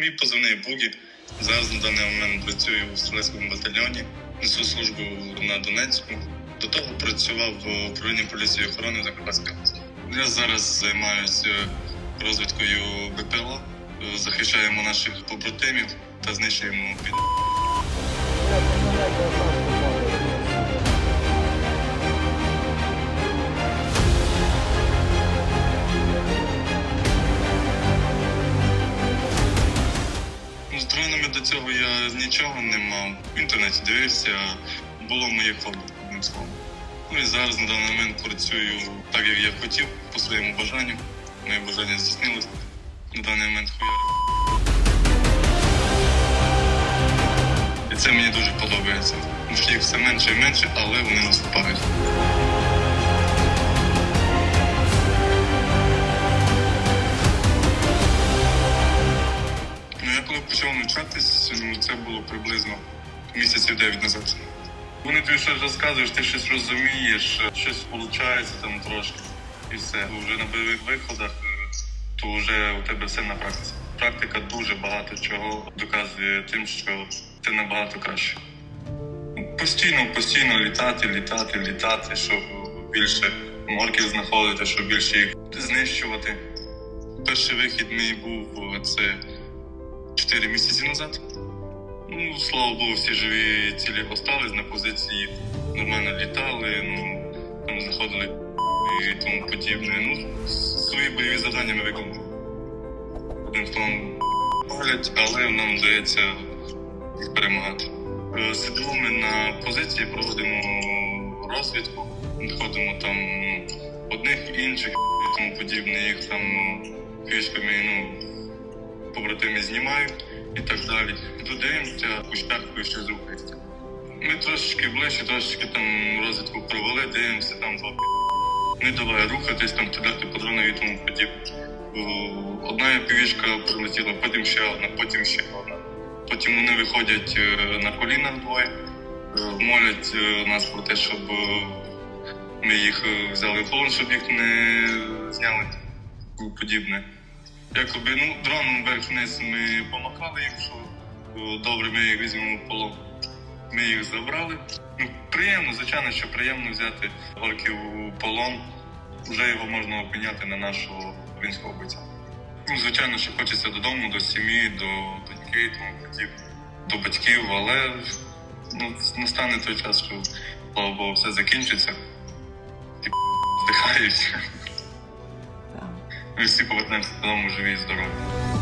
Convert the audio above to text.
Мій позивний Бугі. Зараз на даний момент працюю у стрілецькому батальйоні, несу службу на Донецьку. До того працював в управлінні поліції охорони Закарпатської області. Я зараз займаюся розвідкою БПЛА, захищаємо наших побратимів та знищуємо під. З дронами до цього я нічого не мав. В інтернеті дивився, було моє хобі одним словом. Ну і зараз на даний момент працюю так, як я хотів, по своєму бажанню. Моє бажання здійснилось. На даний момент хуярю. І це мені дуже подобається. Їх все менше і менше, але вони наступають. Почав навчатись, ну, це було приблизно місяців 9 назад. Вони тобі щось розказуєш, ти щось розумієш, щось виходить там трошки. І все. Вже на бойових виходах, е, то вже у тебе все на практиці. Практика дуже багато чого доказує тим, що ти набагато краще. Постійно, постійно літати, літати, літати, щоб більше морків знаходити, щоб більше їх знищувати. Перший вихід мій був е, це 4 місяці назад. Ну, слава Богу, всі живі цілі остались на позиції, нормально літали, ну, там заходили і тому подібне. Ну, свої бойові завдання ми виконували. Одним словом, палять, але нам вдається їх перемагати. Е, Сидимо ми на позиції, проводимо розвідку, знаходимо там одних інших і тому подібне, їх там фішками, ну, побратими знімають і так далі. І тут дивимося, кущаркою щось рухається. Ми трошечки ближче, трошечки там розвідку провели, дивимося там два не давай рухатись, там кидати патрони і тому подібне. Одна півішка прилетіла, потім ще одна, потім ще одна. Потім вони виходять е, на коліна двоє, е, молять е, нас про те, щоб ми їх взяли в полон, щоб їх не зняли подібне. Якоби ну дрон вверх-вниз ми помахали їм, що добре, ми їх візьмемо в полон. Ми їх забрали. Ну, приємно, звичайно, що приємно взяти орків у полон. Вже його можна обміняти на нашого українського бойця. Ну, звичайно, що хочеться додому, до сім'ї, до доньки, подібне, до батьків, але ну, настане той час, що слава Богу, все закінчиться. І вдихають. Всі повернемося додому живі і здорові.